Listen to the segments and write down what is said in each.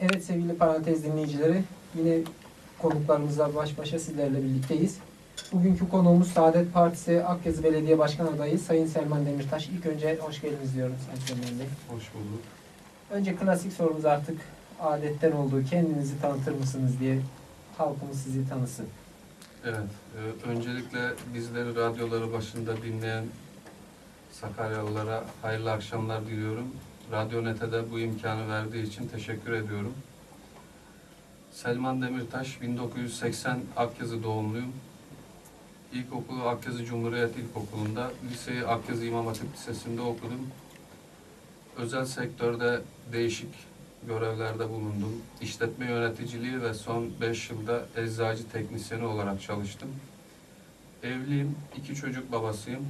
Evet sevgili parantez dinleyicileri, yine konuklarımızla baş başa sizlerle birlikteyiz. Bugünkü konuğumuz Saadet Partisi Akyazı Belediye Başkan Adayı Sayın Selman Demirtaş. İlk önce hoş geldiniz diyorum Sayın Selman Bey. Hoş bulduk. Önce klasik sorumuz artık adetten olduğu kendinizi tanıtır mısınız diye halkımız sizi tanısın. Evet, e, öncelikle bizleri radyoları başında dinleyen Sakaryalılara hayırlı akşamlar diliyorum. Radyo Net'e de bu imkanı verdiği için teşekkür ediyorum. Selman Demirtaş, 1980 Akyazı doğumluyum. İlkokulu Akyazı Cumhuriyet İlkokulu'nda, liseyi Akyazı İmam Hatip Lisesi'nde okudum. Özel sektörde değişik görevlerde bulundum. İşletme yöneticiliği ve son 5 yılda eczacı teknisyeni olarak çalıştım. Evliyim, iki çocuk babasıyım.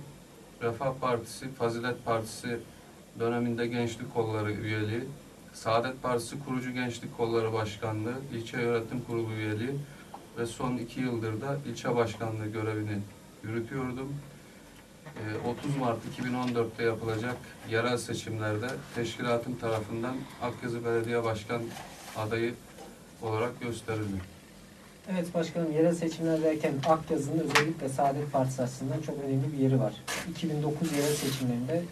Refah Partisi, Fazilet Partisi döneminde gençlik kolları üyeliği, Saadet Partisi kurucu gençlik kolları başkanlığı, ilçe yönetim kurulu üyeliği ve son iki yıldır da ilçe başkanlığı görevini yürütüyordum. Ee, 30 Mart 2014'te yapılacak yerel seçimlerde teşkilatım tarafından Akyazı Belediye Başkan adayı olarak gösterildi. Evet başkanım yerel seçimler derken Akyazı'nın özellikle Saadet Partisi açısından çok önemli bir yeri var. 2009 yerel seçimlerinde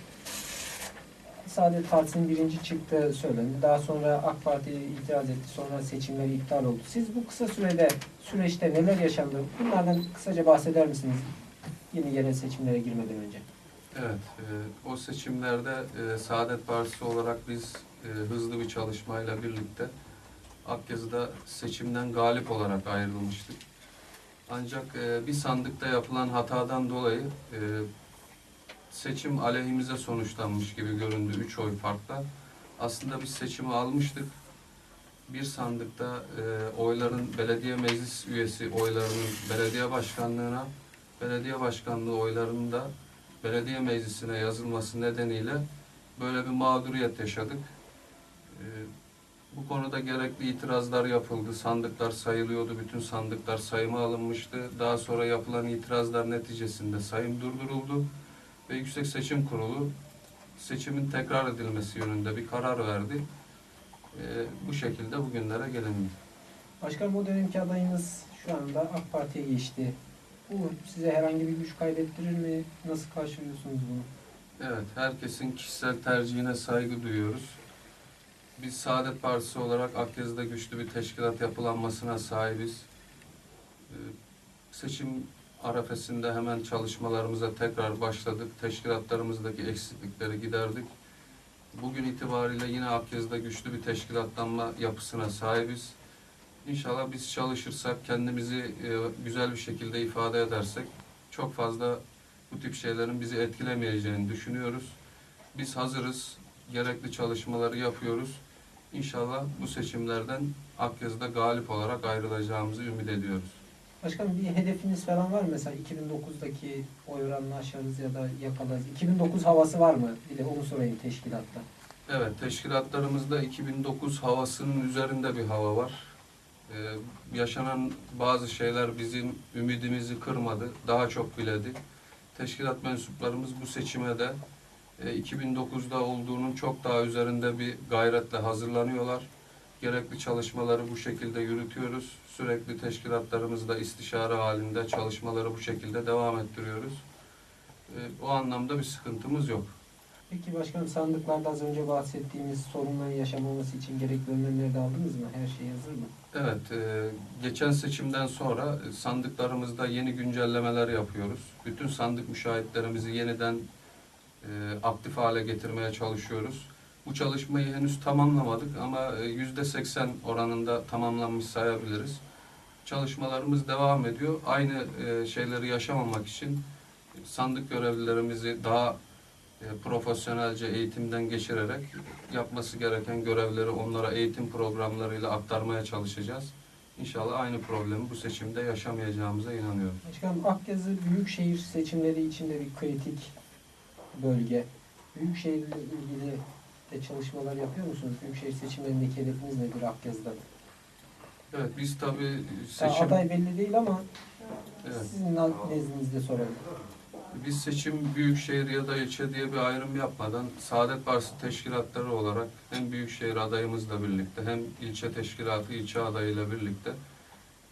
Saadet Partisi'nin birinci çıktığı söylendi. Daha sonra AK Parti itiraz etti. Sonra seçimler iptal oldu. Siz bu kısa sürede süreçte neler yaşandı? Bunlardan kısaca bahseder misiniz? Yeni yerel seçimlere girmeden önce. Evet, e, o seçimlerde e, Saadet Partisi olarak biz e, hızlı bir çalışmayla birlikte Akyazı'da seçimden galip olarak ayrılmıştık. Ancak e, bir sandıkta yapılan hatadan dolayı e, seçim aleyhimize sonuçlanmış gibi göründü üç oy farkla. Aslında biz seçimi almıştık. Bir sandıkta e, oyların belediye meclis üyesi oylarının belediye başkanlığına, belediye başkanlığı oylarının da belediye meclisine yazılması nedeniyle böyle bir mağduriyet yaşadık. Ee, bu konuda gerekli itirazlar yapıldı. Sandıklar sayılıyordu. Bütün sandıklar sayıma alınmıştı. Daha sonra yapılan itirazlar neticesinde sayım durduruldu. Ve Yüksek Seçim Kurulu seçimin tekrar edilmesi yönünde bir karar verdi. Ee, bu şekilde bugünlere gelindi. Başkanım o dönemki adayınız şu anda AK Parti'ye geçti. Bu size herhangi bir güç kaybettirir mi? Nasıl karşılıyorsunuz bunu? Evet, herkesin kişisel tercihine saygı duyuyoruz. Biz Saadet Partisi olarak Akyazı'da güçlü bir teşkilat yapılanmasına sahibiz. Ee, Seçim arefesinde hemen çalışmalarımıza tekrar başladık. Teşkilatlarımızdaki eksiklikleri giderdik. Bugün itibariyle yine Akyazı'da güçlü bir teşkilatlanma yapısına sahibiz. İnşallah biz çalışırsak, kendimizi e, güzel bir şekilde ifade edersek çok fazla bu tip şeylerin bizi etkilemeyeceğini düşünüyoruz. Biz hazırız. Gerekli çalışmaları yapıyoruz. İnşallah bu seçimlerden Akyazı'da galip olarak ayrılacağımızı ümit ediyoruz. Başkanım bir hedefiniz falan var mı? Mesela 2009'daki oy oranını aşarız ya da yakalarız. 2009 havası var mı? Bir de onu sorayım teşkilatta. Evet, teşkilatlarımızda 2009 havasının üzerinde bir hava var. Ee, yaşanan bazı şeyler bizim ümidimizi kırmadı, daha çok biledi. Teşkilat mensuplarımız bu seçime de e, 2009'da olduğunun çok daha üzerinde bir gayretle hazırlanıyorlar. Gerekli çalışmaları bu şekilde yürütüyoruz. Sürekli teşkilatlarımızda istişare halinde çalışmaları bu şekilde devam ettiriyoruz. E, o anlamda bir sıkıntımız yok. Peki başkanım sandıklarda az önce bahsettiğimiz sorunların yaşamaması için gerekli önlemleri de aldınız mı? Her şey hazır mı? Evet, e, geçen seçimden sonra sandıklarımızda yeni güncellemeler yapıyoruz. Bütün sandık müşahitlerimizi yeniden e, aktif hale getirmeye çalışıyoruz. Bu çalışmayı henüz tamamlamadık ama e, yüzde seksen oranında tamamlanmış sayabiliriz. Çalışmalarımız devam ediyor. Aynı e, şeyleri yaşamamak için sandık görevlilerimizi daha e, profesyonelce eğitimden geçirerek yapması gereken görevleri onlara eğitim programlarıyla aktarmaya çalışacağız. İnşallah aynı problemi bu seçimde yaşamayacağımıza inanıyorum. Başkanım Akyazı Büyükşehir seçimleri içinde bir kritik bölge. Büyükşehirle ilgili de çalışmalar yapıyor musunuz? Büyükşehir seçimlerindeki hedefiniz nedir Akyazı'da? Evet biz tabii seçim aday belli değil ama Evet. sizin nezdinizde soralım. Biz seçim büyükşehir ya da ilçe diye bir ayrım yapmadan Saadet Partisi teşkilatları olarak hem büyükşehir adayımızla birlikte hem ilçe teşkilatı ilçe adayıyla birlikte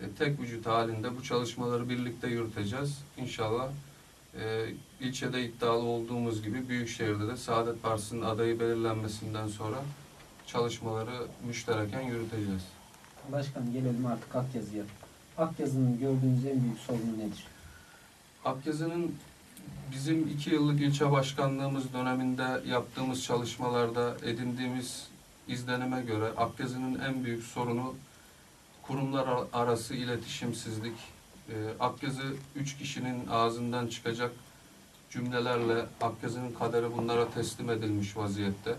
e, tek vücut halinde bu çalışmaları birlikte yürüteceğiz. İnşallah e, ilçede iddialı olduğumuz gibi büyükşehirde de Saadet Partisi'nin adayı belirlenmesinden sonra çalışmaları müştereken yürüteceğiz. Başkanım gelelim artık Akyazı'ya. Akyazı'nın gördüğünüz en büyük sorunu nedir? Akyazı'nın bizim iki yıllık ilçe başkanlığımız döneminde yaptığımız çalışmalarda edindiğimiz izlenime göre Akyazı'nın en büyük sorunu kurumlar ar- arası iletişimsizlik. Ee, Akyazı üç kişinin ağzından çıkacak cümlelerle Akyazı'nın kaderi bunlara teslim edilmiş vaziyette.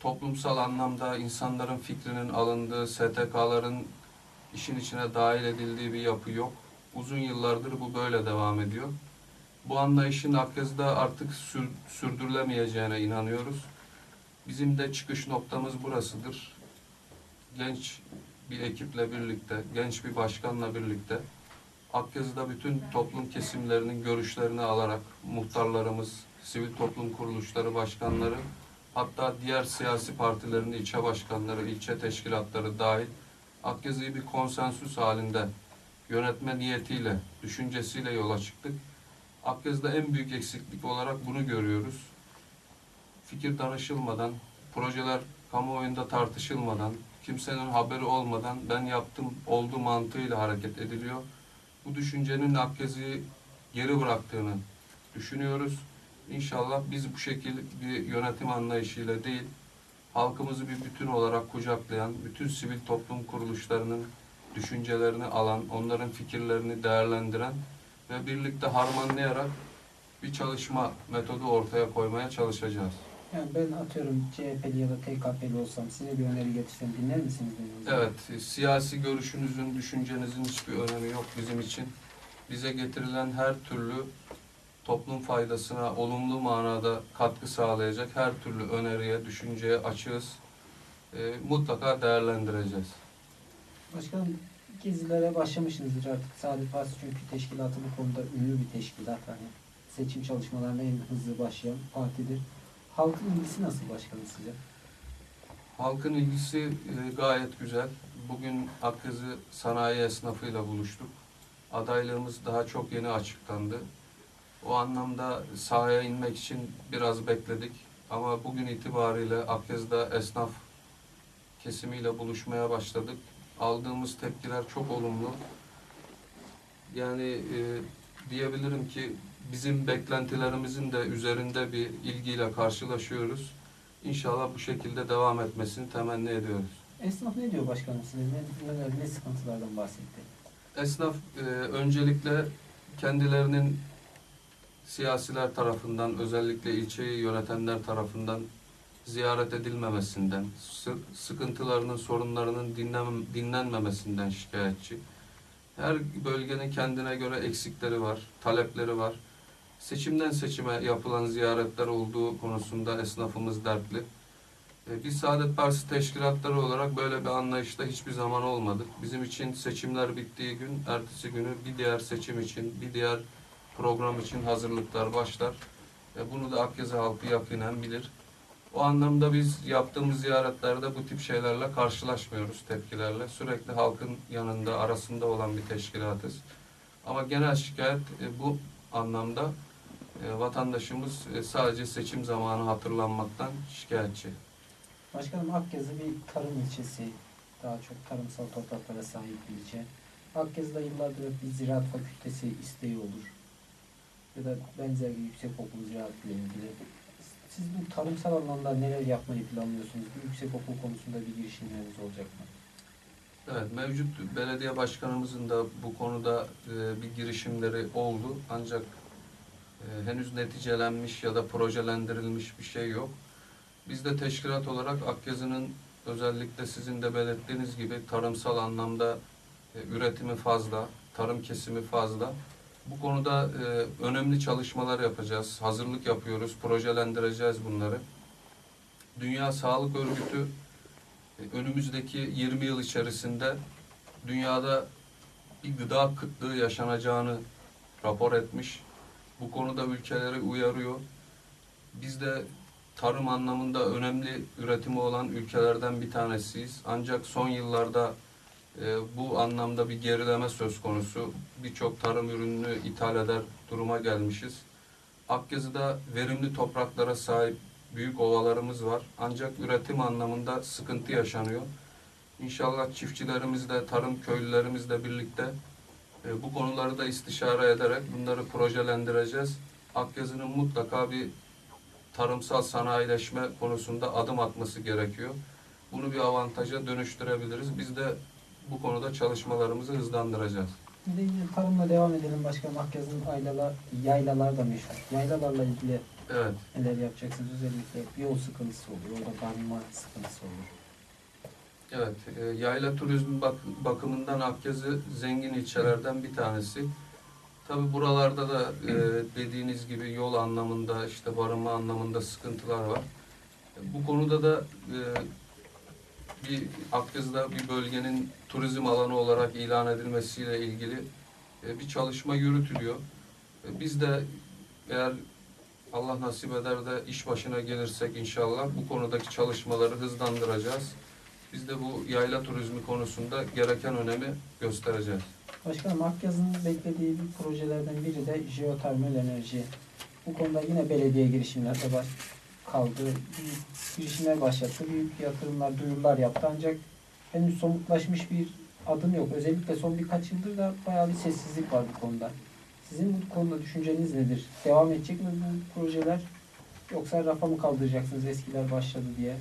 Toplumsal anlamda insanların fikrinin alındığı, STK'ların işin içine dahil edildiği bir yapı yok. Uzun yıllardır bu böyle devam ediyor. Bu anlayışın Akyazı'da artık sür, sürdürülemeyeceğine inanıyoruz. Bizim de çıkış noktamız burasıdır. Genç bir ekiple birlikte, genç bir başkanla birlikte Akyazı'da bütün toplum kesimlerinin görüşlerini alarak muhtarlarımız, sivil toplum kuruluşları başkanları, hatta diğer siyasi partilerin ilçe başkanları, ilçe teşkilatları dahil Akyazı'yı bir konsensüs halinde yönetme niyetiyle, düşüncesiyle yola çıktık. Akyazı'da en büyük eksiklik olarak bunu görüyoruz. Fikir danışılmadan, projeler kamuoyunda tartışılmadan, kimsenin haberi olmadan ben yaptım oldu mantığıyla hareket ediliyor. Bu düşüncenin Akyazı'yı geri bıraktığını düşünüyoruz. İnşallah biz bu şekilde bir yönetim anlayışıyla değil, halkımızı bir bütün olarak kucaklayan, bütün sivil toplum kuruluşlarının düşüncelerini alan, onların fikirlerini değerlendiren ve birlikte harmanlayarak bir çalışma metodu ortaya koymaya çalışacağız. Yani ben atıyorum CHP'li ya da TKP'li olsam size bir öneri getirsem dinler misiniz beni? Evet, siyasi görüşünüzün, düşüncenizin hiçbir önemi yok bizim için. Bize getirilen her türlü toplum faydasına olumlu manada katkı sağlayacak her türlü öneriye, düşünceye açığız. Ee, mutlaka değerlendireceğiz. Başkanım gezilere başlamışsınızdır artık. Saadet Partisi çünkü teşkilatı bu konuda ünlü bir teşkilat. Hani seçim çalışmalarına en hızlı başlayan partidir. Halkın ilgisi nasıl başkanım size? Halkın ilgisi e, gayet güzel. Bugün Akyazı sanayi esnafıyla buluştuk. Adaylığımız daha çok yeni açıklandı. O anlamda sahaya inmek için biraz bekledik. Ama bugün itibariyle Akyazı'da esnaf kesimiyle buluşmaya başladık. Aldığımız tepkiler çok olumlu. Yani e, diyebilirim ki bizim beklentilerimizin de üzerinde bir ilgiyle karşılaşıyoruz. İnşallah bu şekilde devam etmesini temenni ediyoruz. Esnaf ne diyor başkanım size? Ne, neler, ne sıkıntılardan bahsetti? Esnaf e, öncelikle kendilerinin siyasiler tarafından özellikle ilçeyi yönetenler tarafından ziyaret edilmemesinden, sı- sıkıntılarının, sorunlarının dinlen, dinlenmemesinden şikayetçi. Her bölgenin kendine göre eksikleri var, talepleri var. Seçimden seçime yapılan ziyaretler olduğu konusunda esnafımız dertli. E, Biz Saadet Partisi teşkilatları olarak böyle bir anlayışta hiçbir zaman olmadık. Bizim için seçimler bittiği gün, ertesi günü bir diğer seçim için, bir diğer program için hazırlıklar başlar. E, Bunu da Akyazı halkı yakinen bilir. O anlamda biz yaptığımız ziyaretlerde bu tip şeylerle karşılaşmıyoruz, tepkilerle. Sürekli halkın yanında, arasında olan bir teşkilatız. Ama genel şikayet e, bu anlamda e, vatandaşımız e, sadece seçim zamanı hatırlanmaktan şikayetçi. Başkanım Akyazı bir tarım ilçesi. Daha çok tarımsal topraklara sahip bir ilçe. Akyazı'da yıllardır bir ziraat fakültesi isteği olur. Ya da benzer bir yüksek okul ziraat ile ilgili. Siz bu tarımsal alanda neler yapmayı planlıyorsunuz? Bir yüksek okul konusunda bir girişimleriniz olacak mı? Evet, mevcut belediye başkanımızın da bu konuda e, bir girişimleri oldu. Ancak e, henüz neticelenmiş ya da projelendirilmiş bir şey yok. Biz de teşkilat olarak Akyazı'nın özellikle sizin de belirttiğiniz gibi tarımsal anlamda e, üretimi fazla, tarım kesimi fazla. Bu konuda e, önemli çalışmalar yapacağız, hazırlık yapıyoruz, projelendireceğiz bunları. Dünya Sağlık Örgütü e, önümüzdeki 20 yıl içerisinde dünyada bir gıda kıtlığı yaşanacağını rapor etmiş. bu konuda ülkeleri uyarıyor. Biz de tarım anlamında önemli üretimi olan ülkelerden bir tanesiyiz. Ancak son yıllarda bu anlamda bir gerileme söz konusu. Birçok tarım ürününü ithal eder duruma gelmişiz. Akyazı'da verimli topraklara sahip büyük ovalarımız var. Ancak üretim anlamında sıkıntı yaşanıyor. İnşallah çiftçilerimizle, tarım köylülerimizle birlikte e, bu konuları da istişare ederek bunları projelendireceğiz. Akyazı'nın mutlaka bir tarımsal sanayileşme konusunda adım atması gerekiyor. Bunu bir avantaja dönüştürebiliriz. Biz de bu konuda çalışmalarımızı hızlandıracağız. Bir de yine tarımla devam edelim başkanım. Akyazı'nın aylalar, yaylalar da meşhur. Yaylalarla ilgili Evet, neler yapacaksınız? Özellikle yol sıkıntısı olur, orada barınma sıkıntısı olur. evet. E, yayla turizmi bak- bakımından Akyazı zengin ilçelerden bir tanesi. Tabi buralarda da e, dediğiniz gibi yol anlamında, işte barınma anlamında sıkıntılar var. Bu konuda da e, bir Akyazı'da bir bölgenin turizm alanı olarak ilan edilmesiyle ilgili e, bir çalışma yürütülüyor. E, Biz de eğer Allah nasip eder de iş başına gelirsek inşallah bu konudaki çalışmaları hızlandıracağız. Biz de bu yayla turizmi konusunda gereken önemi göstereceğiz. Başkanım Akyazı'nın beklediği bir projelerden biri de jeotermal enerji. Bu konuda yine belediye girişimler de baş kaldı. Büyük girişimler başlattı. Büyük yatırımlar, duyurular yaptı. Ancak henüz somutlaşmış bir adım yok. Özellikle son birkaç yıldır da bayağı bir sessizlik var bu konuda. Sizin bu konuda düşünceniz nedir? Devam edecek mi bu projeler? Yoksa rafa mı kaldıracaksınız eskiler başladı diye?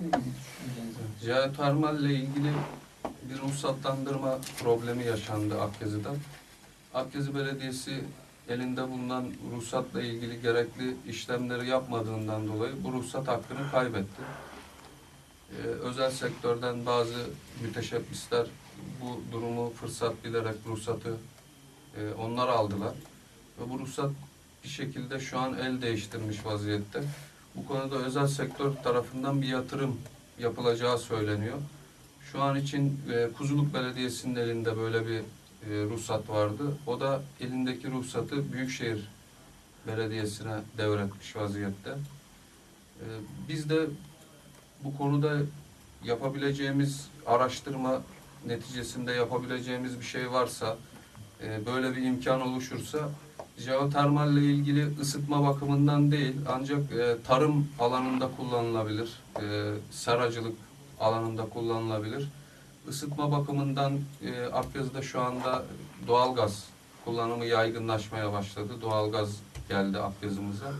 Ne gibi düşünceniz var? Jeotermal ile ilgili bir ruhsatlandırma problemi yaşandı Akyazı'da. Akyazı Belediyesi elinde bulunan ruhsatla ilgili gerekli işlemleri yapmadığından dolayı bu ruhsat hakkını kaybetti. Ee, özel sektörden bazı müteşebbisler bu durumu fırsat bilerek ruhsatı e, onlar aldılar. Ve bu ruhsat bir şekilde şu an el değiştirmiş vaziyette. Bu konuda özel sektör tarafından bir yatırım yapılacağı söyleniyor. Şu an için e, Kuzuluk Belediyesi'nin elinde böyle bir ruhsat vardı. O da elindeki ruhsatı Büyükşehir Belediyesi'ne devretmiş vaziyette. E, biz de bu konuda yapabileceğimiz araştırma neticesinde yapabileceğimiz bir şey varsa, e, böyle bir imkan oluşursa jeotermal ile ilgili ısıtma bakımından değil ancak e, tarım alanında kullanılabilir, e, seracılık alanında kullanılabilir. Isıtma bakımından e, Akyazı'da şu anda doğalgaz kullanımı yaygınlaşmaya başladı. Doğalgaz geldi Akyazı'mıza.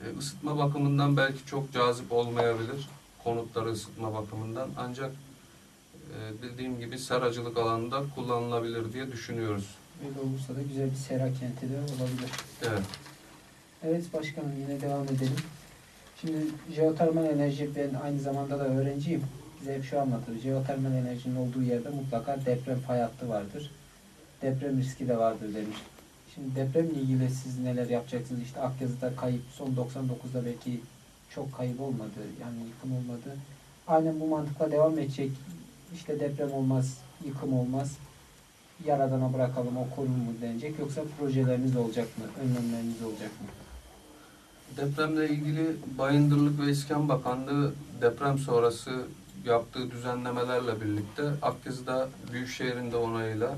E, ısıtma bakımından belki çok cazip olmayabilir konutları ısıtma bakımından ancak e, dediğim gibi seracılık alanında kullanılabilir diye düşünüyoruz. Öyle olursa da güzel bir sera kenti de olabilir. Evet. Evet başkanım yine devam edelim. Şimdi jeotermal enerji ben aynı zamanda da öğrenciyim. Bize hep şu anlatır. Jeotermal enerjinin olduğu yerde mutlaka deprem fay hattı vardır. Deprem riski de vardır demiş. Şimdi depremle ilgili siz neler yapacaksınız? İşte Akyazı'da kayıp son 99'da belki çok kayıp olmadı. Yani yıkım olmadı. Aynen bu mantıkla devam edecek. İşte deprem olmaz, yıkım olmaz. Yaradana bırakalım o korun mu denecek. Yoksa projeleriniz olacak mı? Önlemleriniz olacak mı? Depremle ilgili Bayındırlık ve İskan Bakanlığı deprem sonrası yaptığı düzenlemelerle birlikte Akyazı'da Büyükşehir'in de onayıyla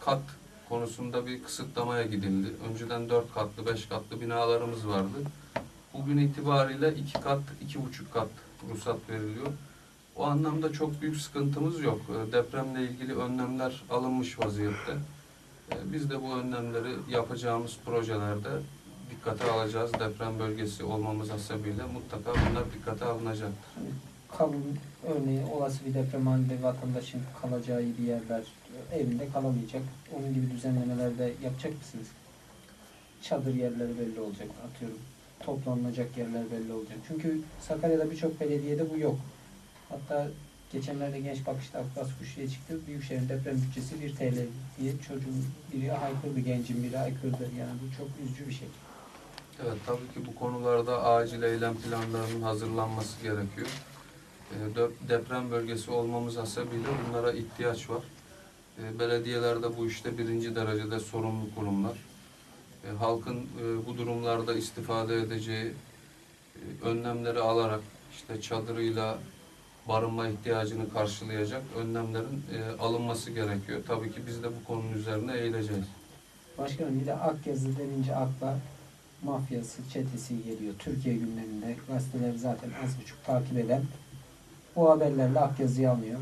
kat konusunda bir kısıtlamaya gidildi. Önceden 4 katlı, 5 katlı binalarımız vardı. Bugün itibariyle 2 kat, 2,5 kat ruhsat veriliyor. O anlamda çok büyük sıkıntımız yok. Ee, Depremle ilgili önlemler alınmış vaziyette. Ee, Biz de bu önlemleri yapacağımız projelerde dikkate alacağız. Deprem bölgesi olmamız hasebiyle mutlaka bunlar dikkate alınacak. Kalın örneğin olası bir deprem halinde vatandaşın kalacağı bir yerler evinde kalamayacak. Onun gibi düzenlemelerde yapacak mısınız? Çadır yerleri belli olacak atıyorum. Toplanılacak yerler belli olacak. Çünkü Sakarya'da birçok belediyede bu yok. Hatta geçenlerde Genç Bakış'ta Akbas Kuşlu'ya çıktı. Büyükşehir'in deprem bütçesi 1 TL diye çocuğun biri haykırdı, gencin biri haykırdı. Yani bu çok üzücü bir şey. Evet tabii ki bu konularda acil eylem planlarının hazırlanması gerekiyor. Dö- Deprem bölgesi olmamız hasebiyle bunlara ihtiyaç var. Ee, Belediyeler de bu işte birinci derecede sorumlu kurumlar. e, halkın e, bu durumlarda istifade edeceği e, önlemleri alarak işte çadırıyla barınma ihtiyacını karşılayacak önlemlerin e, alınması gerekiyor. Tabii ki biz de bu konunun üzerine eğileceğiz. Başkanım bir de Akyazı denince akla mafyası, çetesi geliyor. Türkiye gündeminde gazeteleri zaten az buçuk takip eden bu haberlerle Akyazı'yı alıyor.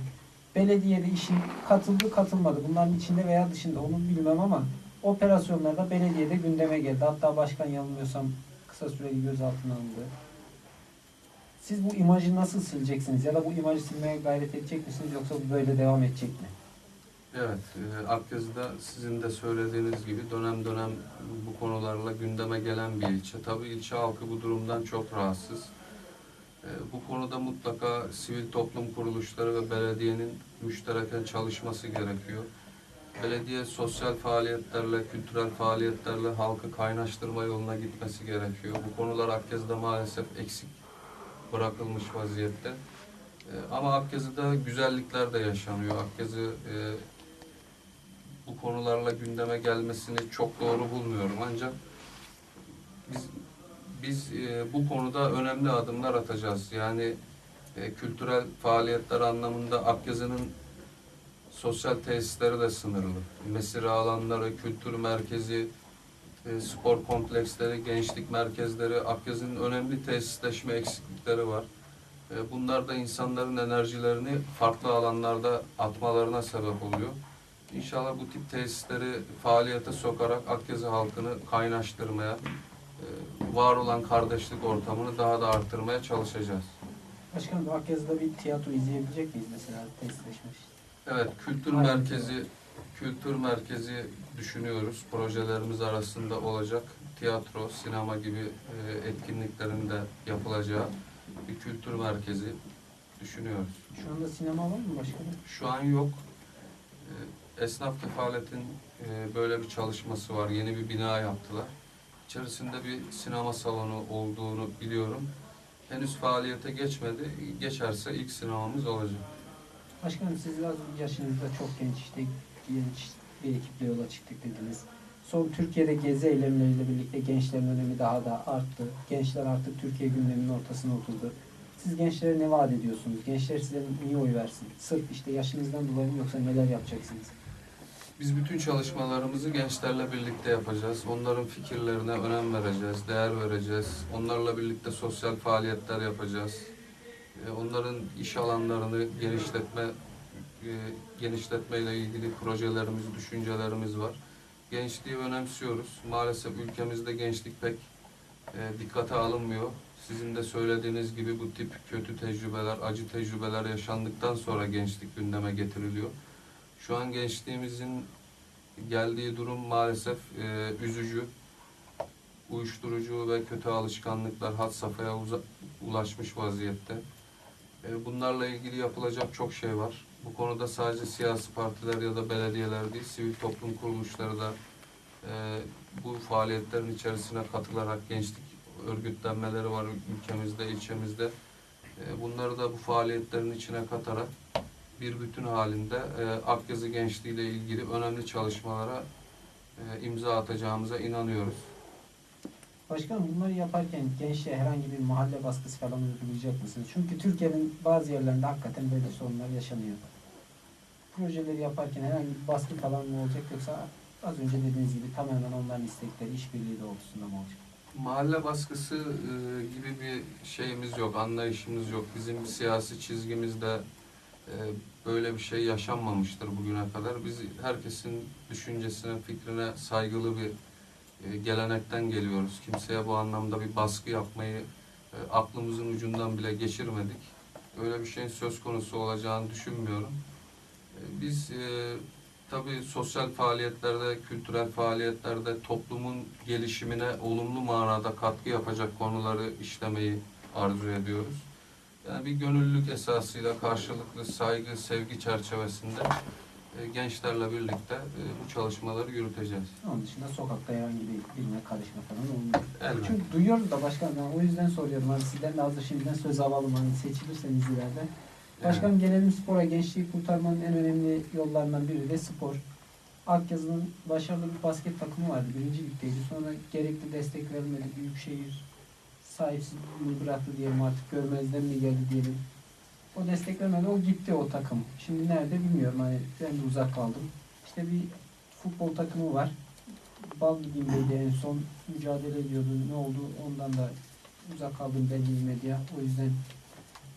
Belediyede işin katıldı katılmadı. Bunların içinde veya dışında onu bilmem ama operasyonlarda belediyede gündeme geldi. Hatta başkan yanılmıyorsam kısa süreli gözaltına alındı. Siz bu imajı nasıl sileceksiniz ya da bu imajı silmeye gayret edecek misiniz yoksa bu böyle devam edecek mi? Evet, e, Akyazı'da sizin de söylediğiniz gibi dönem dönem bu konularla gündeme gelen bir ilçe. Tabii ilçe halkı bu durumdan çok rahatsız. E, Bu konuda mutlaka sivil toplum kuruluşları ve belediyenin müştereken çalışması gerekiyor. Belediye sosyal faaliyetlerle, kültürel faaliyetlerle halkı kaynaştırma yoluna gitmesi gerekiyor. Bu konular Akyazı'da maalesef eksik bırakılmış vaziyette. E, Ama Akyazı'da güzellikler de yaşanıyor. Akyazı e, bu konularla gündeme gelmesini çok doğru bulmuyorum. Ancak biz biz e, bu konuda önemli adımlar atacağız. Yani e, kültürel faaliyetler anlamında Akyazı'nın sosyal tesisleri de sınırlı. Mesire alanları, kültür merkezi, e, spor kompleksleri, gençlik merkezleri, Akyazı'nın önemli tesisleşme eksiklikleri var. E, Bunlar da insanların enerjilerini farklı alanlarda atmalarına sebep oluyor. İnşallah bu tip tesisleri faaliyete sokarak Akyazı halkını kaynaştırmaya, var olan kardeşlik ortamını daha da arttırmaya çalışacağız. Başkanım Akyazı'da bir tiyatro izleyebilecek miyiz mesela testleşmiş? Evet, kültür Aynen. merkezi kültür merkezi düşünüyoruz. Projelerimiz arasında olacak. Tiyatro, sinema gibi e, etkinliklerin de yapılacağı bir kültür merkezi düşünüyoruz. Şu anda sinema var mı başkanım? Şu an yok. Ee, Esnaf Kefalet'in e, böyle bir çalışması var. Yeni bir bina yaptılar. İçerisinde bir sinema salonu olduğunu biliyorum. Henüz faaliyete geçmedi. Geçerse ilk sinemamız olacak. Başkanım siz az yaşınızda çok genç işte genç bir ekiple yola çıktık dediniz. Son Türkiye'de gezi eylemleriyle birlikte gençlerin önemi daha da arttı. Gençler artık Türkiye gündeminin ortasına oturdu. Siz gençlere ne vaat ediyorsunuz? Gençler size niye oy versin? Sırf işte yaşınızdan dolayı mı yoksa neler yapacaksınız? Biz bütün çalışmalarımızı gençlerle birlikte yapacağız. Onların fikirlerine önem vereceğiz, değer vereceğiz. Onlarla birlikte sosyal faaliyetler yapacağız. Ee, Onların iş alanlarını genişletme e, genişletmeyle ilgili projelerimiz, düşüncelerimiz var. Gençliği önemsiyoruz. Maalesef ülkemizde gençlik pek e, dikkate alınmıyor. Sizin de söylediğiniz gibi bu tip kötü tecrübeler, acı tecrübeler yaşandıktan sonra gençlik gündeme getiriliyor. Şu an gençliğimizin geldiği durum maalesef e, üzücü. Uyuşturucu ve kötü alışkanlıklar had safhaya ulaşmış vaziyette. E, bunlarla ilgili yapılacak çok şey var. Bu konuda sadece siyasi partiler ya da belediyeler değil, sivil toplum kuruluşları da e, bu faaliyetlerin içerisine katılarak gençlik örgütlenmeleri var ülkemizde, ilçemizde. E, bunları da bu faaliyetlerin içine katarak bir bütün halinde e, Akyazı gençliği ile ilgili önemli çalışmalara e, imza atacağımıza inanıyoruz. Başkanım bunları yaparken gençliğe herhangi bir mahalle baskısı falan uygulayacak mısınız? Çünkü Türkiye'nin bazı yerlerinde hakikaten böyle sorunlar yaşanıyor. Projeleri yaparken herhangi bir baskı falan mı olacak yoksa az önce dediğiniz gibi tamamen onların istekleri işbirliği doğrultusunda mı olacak? Mahalle baskısı e, gibi bir şeyimiz yok, anlayışımız yok. Bizim siyasi çizgimizde böyle bir şey yaşanmamıştır bugüne kadar. Biz herkesin düşüncesine, fikrine saygılı bir e, gelenekten geliyoruz. Kimseye bu anlamda bir baskı yapmayı e, aklımızın ucundan bile geçirmedik. Öyle bir şeyin söz konusu olacağını düşünmüyorum. E, Biz tabii sosyal faaliyetlerde, kültürel faaliyetlerde toplumun gelişimine olumlu manada katkı yapacak konuları işlemeyi arzu ediyoruz. Yani bir gönüllülük esasıyla karşılıklı saygı, sevgi çerçevesinde e, gençlerle birlikte e, bu çalışmaları yürüteceğiz. Onun dışında sokakta herhangi bir birine karışma falan olmuyor. Elbette. Çünkü duyuyoruz da başkanım yani o yüzden soruyorum. Hani sizden de hazır şimdiden söz alalım hani seçilirseniz ileride. Başkanım gelelim spora. Gençliği kurtarmanın en önemli yollarından biri de spor. Akyazı'nın başarılı bir basket takımı vardı. Birinci ligdeydi. Sonra gerekli destek vermedi. Büyükşehir sahipsizliğini bıraktı diyelim artık görmezden mi geldi diyelim. O destek vermedi. O gitti o takım. Şimdi nerede bilmiyorum. Hani ben de uzak kaldım. İşte bir futbol takımı var. Bal Ligi'ndeydi en son. Mücadele ediyordu. Ne oldu? Ondan da uzak kaldım belli medya. O yüzden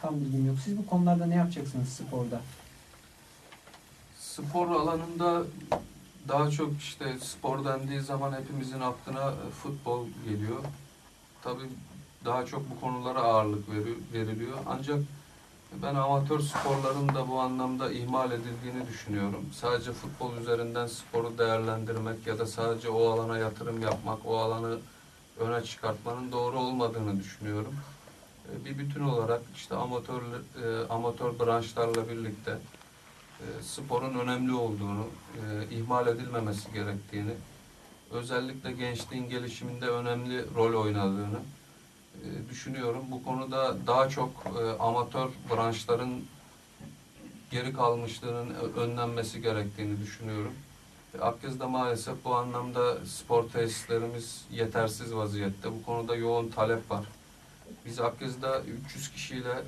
tam bilgim yok. Siz bu konularda ne yapacaksınız sporda? Spor alanında daha çok işte spor dendiği zaman hepimizin aklına e, futbol geliyor. Tabii daha çok bu konulara ağırlık veri- veriliyor. Ancak ben amatör sporların da bu anlamda ihmal edildiğini düşünüyorum. Sadece futbol üzerinden sporu değerlendirmek ya da sadece o alana yatırım yapmak, o alanı öne çıkartmanın doğru olmadığını düşünüyorum. E, Bir bütün olarak işte amatör e, amatör branşlarla birlikte e, sporun önemli olduğunu, ihmal edilmemesi gerektiğini, özellikle gençliğin gelişiminde önemli rol oynadığını düşünüyorum. Bu konuda daha çok e, amatör branşların geri kalmışlığının önlenmesi gerektiğini düşünüyorum. E, Akyazı'da maalesef bu anlamda spor tesislerimiz yetersiz vaziyette. Bu konuda yoğun talep var. Biz Akyazı'da 300 kişiyle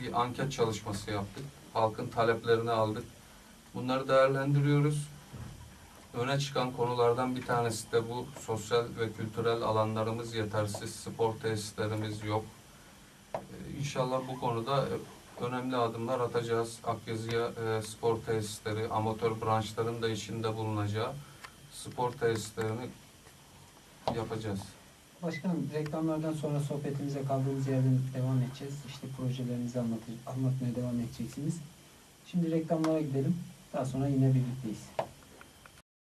bir anket çalışması yaptık. Halkın taleplerini aldık. Bunları değerlendiriyoruz. Öne çıkan konulardan bir tanesi de bu sosyal ve kültürel alanlarımız yetersiz, spor tesislerimiz yok. Ee, İnşallah bu konuda önemli adımlar atacağız. Akyazı'ya e, spor tesisleri, amatör branşların da içinde bulunacağı spor tesislerini yapacağız. Başkanım reklamlardan sonra sohbetimize kaldığımız yerden devam edeceğiz. İşte projelerinizi anlatı- anlatmaya devam edeceksiniz. Şimdi reklamlara gidelim. Daha sonra yine birlikteyiz.